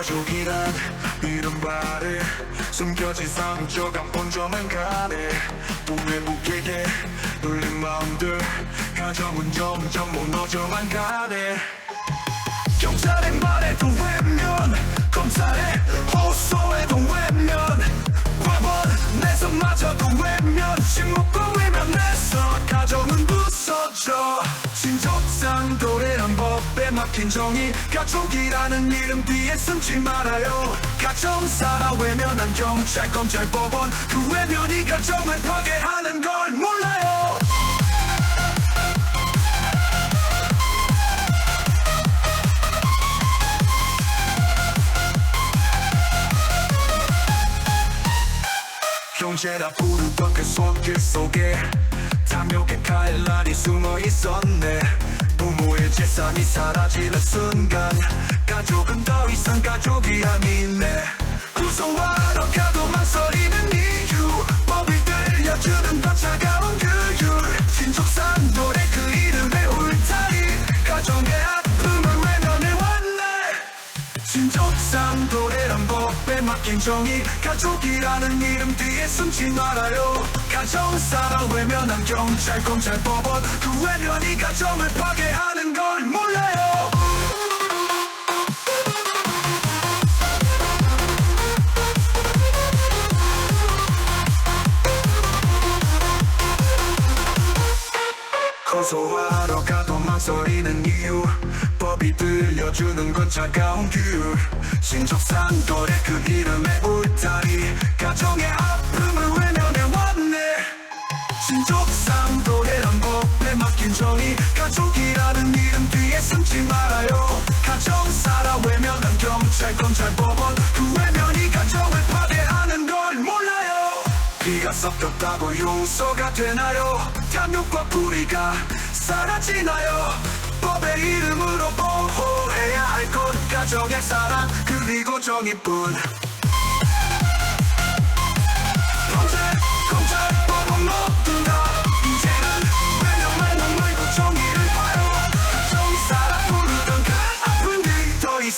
가족이란 아래 숨겨진 상처감 온전한 간에 꿈의 무게에 눌린 마음들 가정은 점점 무너져만 가네. 경찰의 말에도 외면 검찰의 호소에도 외면 법원에서마저도 외면 침묵과 외면에서 가정은 부서져 막힌 정의. 가족이라는 이름 뒤에 숨지 말아요. 가정사라 외면한 경찰 검찰 법원. 그 외면이 가정을 파괴하는 걸 몰라요. 형제라 부르던 그 손길 속에 탐욕의 칼날이 숨어 있었네 재산이 사라지는 순간 가족은 더 이상 가족이 아니네 구속하러 가도 망설이는 이유 법이 들려주는 더 차가운 규율 신족산 노래 그 이름의 울타리 가정의 아픔을 외면해왔네 신족상 도래란 법에 맡긴 정의 가족이라는 이름 뒤에 숨지 말아요 가정 사랑 외면한 경찰 검찰 법원 그 외면이 가정을 파괴하는 걸 몰라요. 고소하러 가도 망설이는 이유 법이 들려주는 건 차가운 규율. 신족산 도래 그 이름의 신족산 도래란 법에 맡긴 정의 가족이라는 이름 뒤에 숨지 말아요 가정사라 외면한 경찰 검찰 법원 그 외면이 가정을 파괴하는 걸 몰라요 비가 섞였다고 용서가 되나요? 탐욕과 불의가 사라지나요? 법의 이름으로 보호해야 할 것 가정의 사랑 그리고 정의뿐